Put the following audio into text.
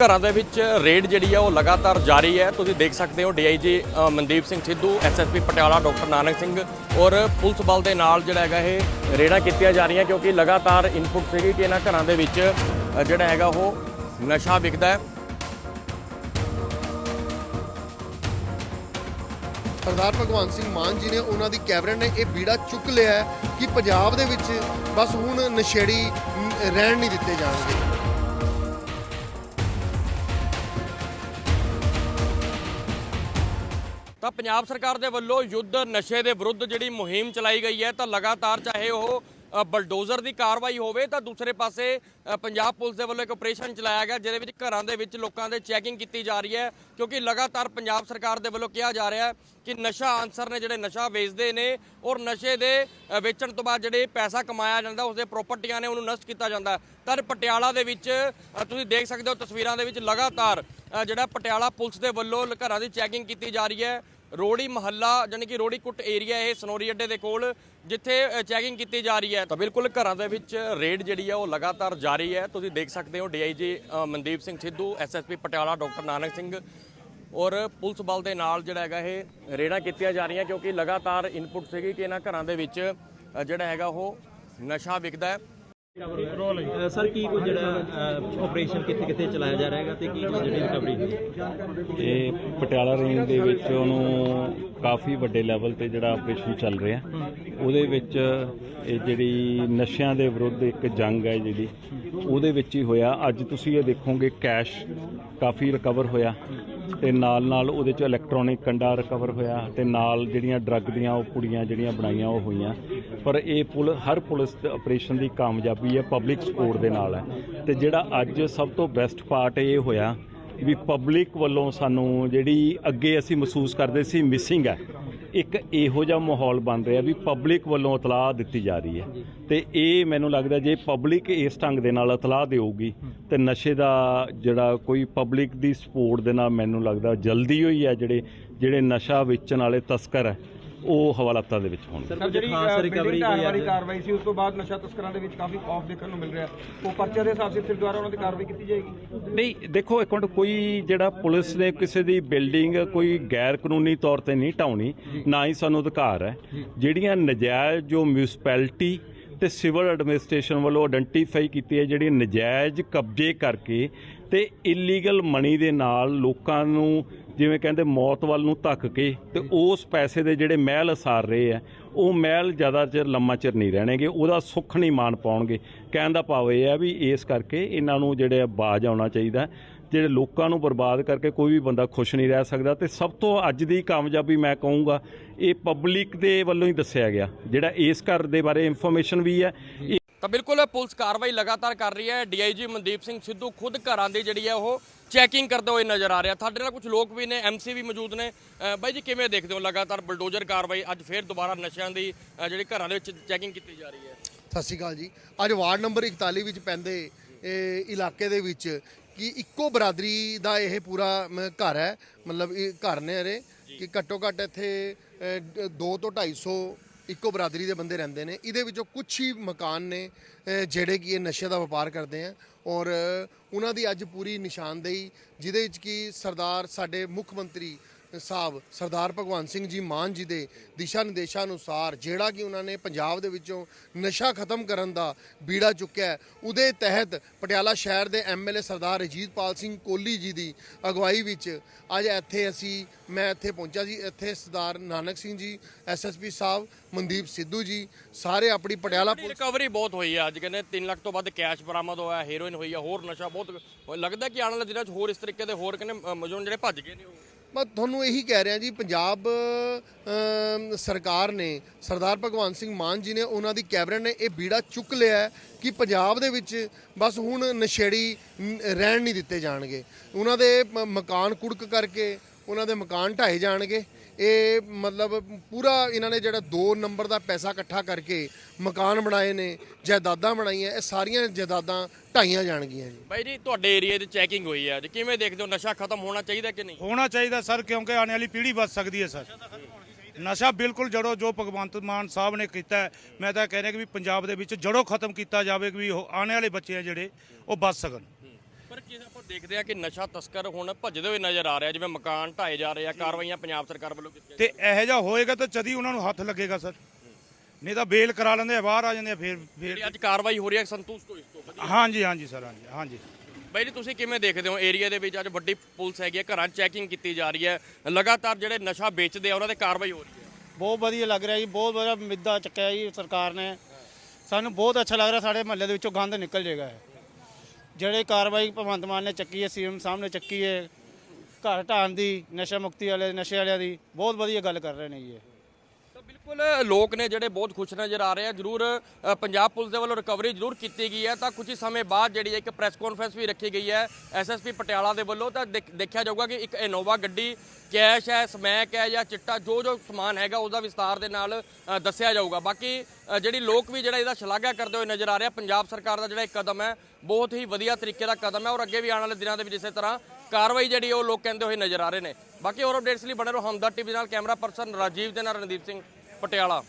ਘਰਾਂ ਦੇ ਵਿੱਚ ਰੇਡ ਜਿਹੜੀ ਹੈ ਉਹ ਲਗਾਤਾਰ ਜਾਰੀ ਹੈ। ਤੁਸੀਂ ਦੇਖ ਸਕਦੇ ਹੋ DIG Mandeep Singh Sidhu SSP Patiala, doctor Nanak Singh ਔਰ ਪੁਲਿਸ ਬਲ ਦੇ ਨਾਲ ਜਿਹੜਾ ਹੈਗਾ ਇਹ ਰੇਡਾਂ ਕੀਤੀਆਂ ਜਾ ਰਹੀਆਂ ਕਿਉਂਕਿ ਲਗਾਤਾਰ ਇਨਪੁਟ ਸੀਗੀ ਕਿ ਇਹਨਾਂ ਘਰਾਂ ਦੇ ਵਿੱਚ ਜਿਹੜਾ ਹੈਗਾ ਉਹ ਨਸ਼ਾ ਵਿਕਦਾ ਹੈ। ਸਰਦਾਰ ਭਗਵੰਤ ਸਿੰਘ ਮਾਨ ਜੀ ਨੇ ਉਹਨਾਂ ਦੀ ਕੈਬਨਿਟ ਨੇ ਇਹ ਬੀੜਾ ਚੁੱਕ ਲਿਆ ਕਿ ਪੰਜਾਬ ਦੇ ਵਿੱਚ ਬਸ ਹੁਣ ਨਸ਼ੇੜੀ ਰਹਿਣ ਨਹੀਂ ਦਿੱਤੇ ਜਾਣਗੇ। ਤਾਂ ਪੰਜਾਬ ਸਰਕਾਰ ਦੇ ਵੱਲੋਂ ਯੁੱਧ ਨਸ਼ੇ ਦੇ ਵਿਰੁੱਧ ਜਿਹੜੀ ਮੁਹਿੰਮ ਚਲਾਈ ਗਈ ਹੈ ਤਾਂ ਲਗਾਤਾਰ ਚਾਹੇ ਉਹ ਬਲਡੋਜ਼ਰ ਦੀ ਕਾਰਵਾਈ ਹੋਵੇ ਤਾਂ ਦੂਸਰੇ ਪਾਸੇ ਪੰਜਾਬ ਪੁਲਿਸ ਦੇ ਵੱਲੋਂ ਇੱਕ ਆਪਰੇਸ਼ਨ ਚਲਾਇਆ ਗਿਆ ਜਿਹਦੇ ਵਿੱਚ ਘਰਾਂ ਦੇ ਵਿੱਚ ਲੋਕਾਂ ਦੇ ਚੈਕਿੰਗ ਕੀਤੀ ਜਾ ਰਹੀ ਹੈ ਕਿਉਂਕਿ ਲਗਾਤਾਰ ਪੰਜਾਬ ਸਰਕਾਰ ਦੇ ਵੱਲੋਂ ਕਿਹਾ ਜਾ ਰਿਹਾ ਹੈ ਕਿ ਨਸ਼ਾ ਆਨਸਰ ਨੇ ਜਿਹੜੇ ਨਸ਼ਾ ਵੇਚਦੇ ਨੇ ਔਰ ਨਸ਼ੇ ਦੇ ਵੇਚਣ ਤੋਂ ਬਾਅਦ ਜਿਹੜੇ ਪੈਸਾ ਕਮਾਇਆ ਜਾਂਦਾ, ਉਸਦੇ ਪ੍ਰਾਪਰਟੀਆਂ ਨੇ ਉਹਨੂੰ ਨਸ਼ਟ ਕੀਤਾ ਜਾਂਦਾ ਹੈ। ਤਾਂ ਪਟਿਆਲਾ ਦੇ ਵਿੱਚ ਤੁਸੀਂ ਦੇਖ ਸਕਦੇ ਹੋ ਤਸਵੀਰਾਂ ਦੇ ਵਿੱਚ ਲਗਾਤਾਰ ਜਿਹੜਾ ਪਟਿਆਲਾ ਪੁਲਿਸ ਦੇ ਵੱਲੋਂ ਘਰਾਂ ਦੀ ਚੈਕਿੰਗ ਕੀਤੀ ਜਾ ਰਹੀ ਹੈ ਰੋੜੀ ਮਹੱਲਾ ਯਾਨੀ ਕਿ ਰੋੜੀ ਕੁੱਟ ਏਰੀਆ ਇਹ ਸਨੋਰੀ ਅੱਡੇ ਦੇ ਕੋਲ, ਜਿੱਥੇ ਚੈਕਿੰਗ ਕੀਤੀ ਜਾ ਰਹੀ ਹੈ। ਤਾਂ ਬਿਲਕੁਲ ਘਰਾਂ ਦੇ ਵਿੱਚ ਰੇਡ ਜਿਹੜੀ ਹੈ ਉਹ ਲਗਾਤਾਰ ਜਾਰੀ ਹੈ। ਤੁਸੀਂ ਦੇਖ ਸਕਦੇ ਹੋ DIG Mandeep Singh Sidhu, SSP Patiala doctor Nanak Singh ਔਰ ਪੁਲਿਸ ਬਲ ਦੇ ਨਾਲ ਜਿਹੜਾ ਹੈਗਾ ਇਹ ਰੇਡਾਂ ਕੀਤੀਆਂ ਜਾ ਰਹੀਆਂ ਕਿਉਂਕਿ ਲਗਾਤਾਰ ਇਨਪੁਟ ਸੀਗੀ ਕਿ ਇਹਨਾਂ ਘਰਾਂ ਦੇ ਵਿੱਚ ਜਿਹੜਾ ਹੈਗਾ ਉਹ ਨਸ਼ਾ ਵਿਕਦਾ ਹੈ। ਸਰ ਕੀ ਕੁਝ ਜਿਹੜਾ ਆਪਰੇਸ਼ਨ ਕਿੱਥੇ ਕਿੱਥੇ ਚਲਾਇਆ ਜਾ ਰਿਹਾ ਹੈਗਾ ਤੇ ਕੀ ਜਿਹੜੀ ਰਿਕਵਰੀ ਇਹ ਪਟਿਆਲਾ ਰੇਂਜ ਦੇ ਵਿੱਚ ਉਹਨੂੰ ਕਾਫੀ ਵੱਡੇ ਲੈਵਲ ਤੇ ਜਿਹੜਾ ਆਪਰੇਸ਼ਨ ਚੱਲ ਰਿਹਾ ਉਹਦੇ ਵਿੱਚ ਇਹ ਜਿਹੜੀ ਨਸ਼ਿਆਂ ਦੇ ਵਿਰੁੱਧ ਇੱਕ ਜੰਗ ਹੈ ਜਿਹੜੀ ਉਹਦੇ ਵਿੱਚ ਹੀ ਹੋਇਆ। ਅੱਜ ਤੁਸੀਂ ਇਹ ਦੇਖੋਗੇ ਕੈਸ਼ ਕਾਫੀ ਰਿਕਵਰ ਹੋਇਆ ਤੇ ਨਾਲ ਨਾਲ ਉਹਦੇ ਚ ਇਲੈਕਟ੍ਰੋਨਿਕ ਕੰਡਾ ਰਿਕਵਰ ਹੋਇਆ ਤੇ ਨਾਲ ਜਿਹੜੀਆਂ ਡਰੱਗ ਦੀਆਂ ਉਹ ਪੁੜੀਆਂ ਜਿਹੜੀਆਂ ਬਣਾਈਆਂ ਉਹ ਹੋਈਆਂ। ਪਰ ਇਹ ਪੁਲ ਹਰ ਪੁਲਿਸ ਆਪਰੇਸ਼ਨ ਦੀ ਕਾਮਯਾਬੀ ਹੈ ਪਬਲਿਕ ਸਪੋਰਟ ਦੇ ਨਾਲ ਹੈ। ਤੇ ਜਿਹੜਾ ਅੱਜ ਸਭ ਤੋਂ ਬੈਸਟ ਪਾਰਟ ਇਹ ਹੋਇਆ ਵੀ ਪਬਲਿਕ ਵੱਲੋਂ ਸਾਨੂੰ ਜਿਹੜੀ ਅੱਗੇ ਅਸੀਂ ਮਹਿਸੂਸ ਕਰਦੇ ਸੀ ਮਿਸਿੰਗ ਹੈ, ਇੱਕ ਇਹੋ ਜਿਹਾ ਮਾਹੌਲ ਬਣ ਰਿਹਾ ਵੀ ਪਬਲਿਕ ਵੱਲੋਂ ਇਤਲਾਹ ਦਿੱਤੀ ਜਾ ਰਹੀ ਹੈ। ਤੇ ਇਹ ਮੈਨੂੰ ਲੱਗਦਾ ਜੇ ਪਬਲਿਕ ਇਸ ਢੰਗ ਦੇ ਨਾਲ ਇਤਲਾਹ ਦੇਊਗੀ, ਤੇ ਨਸ਼ੇ ਦਾ ਜਿਹੜਾ ਕੋਈ ਪਬਲਿਕ ਦੀ ਸਪੋਰਟ ਦੇ ਨਾਲ ਮੈਨੂੰ ਲੱਗਦਾ ਜਲਦੀ ਹੋਈ ਹੈ ਜਿਹੜੇ ਜਿਹੜੇ ਨਸ਼ਾ ਵੇਚਣ ਵਾਲੇ ਤਸਕਰ ਹੈ ਉਹ ਹਵਾਲਾਤਾਂ ਦੇ ਵਿੱਚ ਹੋਣਗੇ। ਸਰ ਜਿਹੜੀ ਖਾਸ ਰਿਕਵਰੀ ਕੋਈ ਕਾਰਵਾਈ ਸੀ ਉਸ ਤੋਂ ਬਾਅਦ ਨਸ਼ਾ ਤਸਕਰਾਂ ਦੇ ਵਿੱਚ ਕਾਫੀ ਖੌਫ ਦੇਖਣ ਨੂੰ ਮਿਲ ਰਿਹਾ ਉਹ ਪਰਚੇ ਦੇ ਹਿਸਾਬ ਸੇ ਫਿਰ ਦੁਬਾਰਾ ਉਹਨਾਂ ਦੀ ਕਾਰਵਾਈ ਕੀਤੀ ਜਾਏਗੀ? ਨਹੀਂ ਦੇਖੋ ਇੱਕ ਮਿੰਟ ਕੋਈ ਜਿਹੜਾ ਪੁਲਿਸ ਨੇ ਕਿਸੇ ਦੀ ਬਿਲਡਿੰਗ ਕੋਈ ਗੈਰ ਕਾਨੂੰਨੀ ਤੌਰ ਤੇ ਨਹੀਂ ਢਾਉਣੀ ਨਾ ਹੀ ਸਾਨੂੰ ਅਧਿਕਾਰ ਹੈ। ਜਿਹੜੀਆਂ ਨਜਾਇਜ਼ ਜੋ ਮਿਊਨਿਸਪੈਲਿਟੀ ਤੇ ਸਿਵਲ ਐਡਮਿਨਿਸਟ੍ਰੇਸ਼ਨ ਵੱਲੋਂ ਆਇਡੈਂਟੀਫਾਈ ਕੀਤੀ ਹੈ ਜਿਹੜੀ ਨਜਾਇਜ਼ ਕਬਜ਼ੇ ਕਰਕੇ ਤੇ ਇਲੀਗਲ ਮਨੀ ਦੇ ਨਾਲ ਲੋਕਾਂ ਨੂੰ ਜਿਵੇਂ ਕਹਿੰਦੇ ਮੌਤ ਵੱਲ ਨੂੰ ਧੱਕ ਕੇ ਤੇ ਉਸ ਪੈਸੇ ਦੇ ਜਿਹੜੇ ਮਹਿਲ ਅਸਾਰ ਰਹੇ ਆ ਉਹ ਮਹਿਲ ਜ਼ਿਆਦਾ ਚਿਰ ਲੰਮਾ ਚਿਰ ਨਹੀਂ ਰਹਿਣਗੇ ਉਹਦਾ ਸੁੱਖ ਨਹੀਂ ਮਾਨ ਪਾਉਣਗੇ ਕਹਿਣ ਦਾ ਭਾਵ ਇਹ ਹੈ ਵੀ ਇਸ ਕਰਕੇ ਇਹਨਾਂ ਨੂੰ ਜਿਹੜੇ ਬਾਜ ਆਉਣਾ ਚਾਹੀਦਾ। ਜਿਹੜੇ ਲੋਕਾਂ ਨੂੰ ਬਰਬਾਦ ਕਰਕੇ ਕੋਈ ਵੀ ਬੰਦਾ ਖੁਸ਼ ਨਹੀਂ ਰਹਿ ਸਕਦਾ ਤੇ ਸਭ ਤੋਂ ਅੱਜ ਦੀ ਕਾਮਯਾਬੀ ਮੈਂ ਕਹੂੰਗਾ ਇਹ ਪਬਲਿਕ ਦੇ ਵੱਲੋਂ ਹੀ ਦੱਸਿਆ ਗਿਆ ਜਿਹੜਾ ਇਸ ਘਰ ਦੇ ਬਾਰੇ ਇਨਫੋਰਮੇਸ਼ਨ ਵੀ ਹੈ ਤਾਂ ਬਿਲਕੁਲ ਪੁਲਿਸ ਕਾਰਵਾਈ ਲਗਾਤਾਰ ਕਰ ਰਹੀ ਹੈ। ਡੀਆਈਜੀ ਮਨਦੀਪ ਸਿੰਘ ਸਿੱਧੂ ਖੁਦ ਘਰਾਂ ਦੀ ਜਿਹੜੀ ਹੈ ਉਹ ਚੈਕਿੰਗ ਕਰਦੇ ਹੋਏ ਨਜ਼ਰ ਆ ਰਿਹਾ। ਸਾਡੇ ਨਾਲ ਕੁਝ ਲੋਕ ਵੀ ਨੇ ਐਮਸੀ ਵੀ ਮੌਜੂਦ ਨੇ। ਬਾਈ ਜੀ ਕਿਵੇਂ ਦੇਖਦੇ ਹੋ ਲਗਾਤਾਰ ਬਲਡੋਜ਼ਰ ਕਾਰਵਾਈ? ਅੱਜ ਫੇਰ ਦੁਬਾਰਾ ਨਸ਼ਿਆਂ ਦੀ ਜਿਹੜੀ ਘਰਾਂ ਦੇ ਵਿੱਚ ਚੈਕਿੰਗ ਕੀਤੀ ਜਾ ਰਹੀ ਹੈ। ਸਤਿ ਸ਼੍ਰੀ ਅਕਾਲ ਜੀ। ਅੱਜ ਵਾਰਡ ਨੰਬਰ 41 ਵਿੱਚ ਪੈਂਦੇ ਇਹ ਇਲਾਕੇ ਦੇ ਵਿੱਚ ਕਿ ਇੱਕੋ ਬਰਾਦਰੀ ਦਾ ਇਹ ਪੂਰਾ ਘਰ ਹੈ। ਮਤਲਬ ਇਹ ਘਰ ਨੇ ਅਰੇ ਕਿ ਘੱਟੋ ਘੱਟ ਇੱਥੇ 2 ਤੋਂ 250 ਇੱਕੋ ਬਰਾਦਰੀ ਦੇ ਬੰਦੇ ਰਹਿੰਦੇ ਨੇ। ਇਹਦੇ ਵਿੱਚੋਂ ਕੁਝ ਹੀ ਮਕਾਨ ਨੇ ਜਿਹੜੇ ਕਿ ਇਹ ਨਸ਼ੇ ਦਾ ਵਪਾਰ ਕਰਦੇ ਆ। ਔਰ ਉਹਨਾਂ ਦੀ ਅੱਜ ਪੂਰੀ ਨਿਸ਼ਾਨਦੇਹੀ, ਜਿਹਦੇ ਵਿੱਚ ਕਿ ਸਰਦਾਰ, ਸਾਡੇ ਮੁੱਖ ਮੰਤਰੀ ਸਾਹਿਬ ਸਰਦਾਰ ਭਗਵੰਤ ਸਿੰਘ ਜੀ ਮਾਨ ਜੀ ਦੇ ਦਿਸ਼ਾ ਨਿਰਦੇਸ਼ਾਂ ਅਨੁਸਾਰ ਜਿਹੜਾ ਕਿ ਉਹਨਾਂ ਨੇ ਪੰਜਾਬ ਦੇ ਵਿੱਚੋਂ ਨਸ਼ਾ ਖਤਮ ਕਰਨ ਦਾ ਬੀੜਾ ਚੁੱਕਿਆ ਉਹਦੇ ਤਹਿਤ ਪਟਿਆਲਾ ਸ਼ਹਿਰ ਦੇ ਐਮਐਲਏ ਸਰਦਾਰ ਰਜੀਤਪਾਲ ਸਿੰਘ ਕੋਹਲੀ ਜੀ ਦੀ ਅਗਵਾਈ ਵਿੱਚ ਅੱਜ ਇੱਥੇ ਅਸੀਂ ਮੈਂ ਇੱਥੇ ਪਹੁੰਚਿਆ ਜੀ ਇੱਥੇ ਸਰਦਾਰ ਨਾਨਕ ਸਿੰਘ ਜੀ ਐਸਐਸਪੀ ਸਾਹਿਬ ਮਨਦੀਪ ਸਿੱਧੂ ਜੀ ਸਾਰੇ ਆਪਣੀ ਪਟਿਆਲਾ ਪੁਲਿਸ ਰਿਕਵਰੀ ਬਹੁਤ ਹੋਈ ਹੈ ਅੱਜ ਕਹਿੰਦੇ 3 ਲੱਖ ਤੋਂ ਵੱਧ ਕੈਸ਼ ਬਰਾਮਦ ਹੋਇਆ ਹੈਰੋਇਨ ਹੋਈ ਹੈ ਹੋਰ ਨਸ਼ਾ ਬਹੁਤ ਲੱਗਦਾ ਕਿ ਆਉਣ ਵਾਲੇ ਦਿਨਾਂ 'ਚ ਹੋਰ ਇਸ ਤਰੀਕੇ ਦੇ ਹੋਰ ਕਹਿੰਦੇ ਅ, ਜਿਹੜੇ ਭੱਜ ਗਏ ਨੇ ਉਹ। ਮੈਂ ਤੁਹਾਨੂੰ ਇਹੀ ਕਹਿ ਰਿਹਾ ਜੀ, ਪੰਜਾਬ ਸਰਕਾਰ ਨੇ, ਸਰਦਾਰ ਭਗਵੰਤ ਸਿੰਘ ਮਾਨ ਜੀ ਨੇ ਉਹਨਾਂ ਦੀ ਕੈਬਨਿਟ ਨੇ ਇਹ ਬੀੜਾ ਚੁੱਕ ਲਿਆ ਕਿ ਪੰਜਾਬ ਦੇ ਵਿੱਚ ਬਸ ਹੁਣ ਨਸ਼ੇੜੀ ਰਹਿਣ ਨਹੀਂ ਦਿੱਤੇ ਜਾਣਗੇ। ਉਹਨਾਂ ਦੇ ਮਕਾਨ ਕੁੜਕ ਕਰਕੇ, ਉਹਨਾਂ ਦੇ ਮਕਾਨ ਢਾਏ ਜਾਣਗੇ। ਇਹ ਮਤਲਬ ਪੂਰਾ ਇਹਨਾਂ ਨੇ ਜਿਹੜਾ 2 ਨੰਬਰ ਦਾ ਪੈਸਾ ਇਕੱਠਾ ਕਰਕੇ ਮਕਾਨ ਬਣਾਏ ਨੇ ਜਾਇਦਾਦਾਂ ਬਣਾਈਆਂ ਇਹ ਸਾਰੀਆਂ ਜਾਇਦਾਦਾਂ ਢਾਈਆਂ ਜਾਣਗੀਆਂ ਜੀ। ਬਾਈ ਜੀ ਤੁਹਾਡੇ ਏਰੀਆ 'ਚ ਚੈਕਿੰਗ ਹੋਈ ਹੈ ਅੱਜ। ਕਿਵੇਂ ਦੇਖਦੇ ਹੋ ਨਸ਼ਾ ਖਤਮ ਹੋਣਾ ਚਾਹੀਦਾ ਕਿ ਨਹੀਂ? ਹੋਣਾ ਚਾਹੀਦਾ ਸਰ ਕਿਉਂਕਿ ਆਉਣ ਵਾਲੀ ਪੀੜ੍ਹੀ ਬਚ ਸਕਦੀ ਹੈ ਸਰ। ਨਸ਼ਾ ਬਿਲਕੁਲ ਜੜੋ ਜੋ ਭਗਵੰਤ ਮਾਨ ਸਾਹਿਬ ਨੇ ਕੀਤਾ ਮੈਂ ਤਾਂ ਕਹਿ ਰਿਹਾ ਕਿ ਵੀ ਪੰਜਾਬ ਦੇ ਵਿੱਚ ਜੜੋ ਖਤਮ ਕੀਤਾ ਜਾਵੇ ਕਿ ਵੀ ਉਹ ਆਉਣ ਵਾਲੇ ਬੱਚੇ ਆ ਜਿਹੜੇ ਉਹ ਬਚ ਸਕਣ। ਕੀ ਆਪਾਂ ਦੇਖਦੇ ਆ ਕਿ ਨਸ਼ਾ ਤਸਕਰ ਹੁਣ ਭੱਜਦੇ ਹੋਏ ਨਜ਼ਰ ਆ ਰਿਹਾ ਜਿਵੇਂ ਮਕਾਨ ਢਾਏ ਜਾ ਰਹੇ ਆ ਕਾਰਵਾਈਆਂ ਪੰਜਾਬ ਸਰਕਾਰ ਵੱਲੋਂ ਕੀਤੀਆਂ ਤੇ ਇਹੋ ਜਿਹਾ ਹੋਏਗਾ ਤਾਂ ਜਦੀ ਉਹਨਾਂ ਨੂੰ ਹੱਥ ਲੱਗੇਗਾ ਸਰ। ਨਹੀਂ ਤਾਂ ਬੇਲ ਕਰਾ ਲੈਂਦੇ ਆ ਬਾਹਰ ਆ ਜਾਂਦੇ ਆ ਫਿਰ ਫਿਰ ਜਿਹੜੀ ਅੱਜ ਕਾਰਵਾਈ ਹੋ ਰਹੀ ਹੈ ਸੰਤੁਸ਼ਟ ਹੋ ਇਸ ਤੋਂ ਵਧੀਆ। ਹਾਂਜੀ ਹਾਂਜੀ ਸਰ ਹਾਂਜੀ ਹਾਂਜੀ। ਬਾਈ ਜੀ ਤੁਸੀਂ ਕਿਵੇਂ ਦੇਖਦੇ ਹੋ? ਏਰੀਆ ਦੇ ਵਿੱਚ ਅੱਜ ਵੱਡੀ ਪੁਲਿਸ ਹੈਗੀ ਹੈ ਘਰਾਂ 'ਚ ਚੈਕਿੰਗ ਕੀਤੀ ਜਾ ਰਹੀ ਹੈ। ਲਗਾਤਾਰ ਜਿਹੜੇ ਨਸ਼ਾ ਵੇਚਦੇ ਆ ਉਹਨਾਂ ਤੇ ਕਾਰਵਾਈ ਹੋ ਰਹੀ ਹੈ। ਬਹੁਤ ਵਧੀਆ ਲੱਗ ਰਿਹਾ ਜੀ ਬਹੁਤ ਵਧੀਆ ਮਿੱਦਾ ਚੱਕਿਆ ਜੀ ਸਰਕਾਰ ਨੇ। ਸਾਨੂੰ ਬਹੁਤ ਅੱਛਾ ਲੱਗ ਰਿਹਾ ਸਾਡੇ ਮਹੱਲੇ ਦੇ ਵਿੱਚੋਂ ਗੰਦ ਨਿਕਲ ਜਾਏਗਾ ਜਿਹੜੇ ਕਾਰਵਾਈ ਭਗਵੰਤ ਮਾਨ ਨੇ ਚੱਕੀ ਹੈ, ਸੀਐਮ ਸਾਹਮਣੇ ਚੱਕੀ ਹੈ, ਘਰ ਢਾਣ ਦੀ, ਨਸ਼ਾ ਮੁਕਤੀ ਵਾਲੇ, ਨਸ਼ੇ ਵਾਲਿਆਂ ਦੀ, ਬਹੁਤ ਵਧੀਆ ਗੱਲ ਕਰ ਰਹੇ ਨੇ ਜੀ ਇਹ। ਬਿਲਕੁਲ, ਲੋਕ ਨੇ ਜਿਹੜੇ ਬਹੁਤ ਖੁਸ਼ ਨਜ਼ਰ ਆ ਰਹੇ ਆ। ਜਰੂਰ ਪੰਜਾਬ ਪੁਲਿਸ ਦੇ ਵੱਲੋਂ ਰਿਕਵਰੀ ਜਰੂਰ ਕੀਤੀ ਗਈ ਹੈ। ਤਾਂ ਕੁਝ ਹੀ ਸਮੇਂ ਬਾਅਦ ਜਿਹੜੀ ਹੈ ਇੱਕ ਪ੍ਰੈਸ ਕਾਨਫਰੰਸ ਵੀ ਰੱਖੀ ਗਈ ਹੈ ਐਸਐਸਪੀ ਪਟਿਆਲਾ ਦੇ ਵੱਲੋਂ। ਤਾਂ ਦੇਖਿਆ ਜਾਊਗਾ ਕਿ ਇੱਕ ਇਨੋਵਾ ਗੱਡੀ ਕੈਸ਼ ਹੈ ਸਮੈਕ ਹੈ ਜਾਂ ਚਿੱਟਾ ਜੋ ਜੋ ਸਮਾਨ ਹੈਗਾ ਉਹਦਾ ਵਿਸਤਾਰ ਦੇ ਨਾਲ ਦੱਸਿਆ ਜਾਊਗਾ। ਬਾਕੀ ਜਿਹੜੀ ਲੋਕ ਵੀ ਜਿਹੜਾ ਇਹਦਾ ਸ਼ਲਾਘਾ ਕਰਦੇ ਹੋਏ ਨਜ਼ਰ ਆ ਰਿਹਾ ਪੰਜਾਬ ਸਰਕਾਰ ਦਾ ਜਿਹੜਾ ਇੱਕ ਕਦਮ ਹੈ, ਬਹੁਤ ਹੀ ਵਧੀਆ ਤਰੀਕੇ ਦਾ ਕਦਮ ਹੈ ਔਰ ਅੱਗੇ ਵੀ ਆਉਣ ਵਾਲੇ ਦਿਨਾਂ ਦੇ ਵਿੱਚ ਇਸੇ ਤਰ੍ਹਾਂ ਕਾਰਵਾਈ ਜਿਹੜੀ ਉਹ ਲੋਕ ਕਹਿੰਦੇ ਹੋਏ ਨਜ਼ਰ ਆ ਰਹੇ ਨੇ। ਬਾਕੀ ਹੋਰ ਅਪਡੇਟਸ ਲਈ ਬਣੇ ਰਹੋ ਹਮਦਰ ਟੀਵੀ ਨਾਲ। ਕੈਮਰਾ ਪਰਸਨ ਰਾਜੀਵ ਦੇ ਨਾਲ ਰਣਦੀਪ ਸਿੰਘ। ਪਟਿਆਲਾ।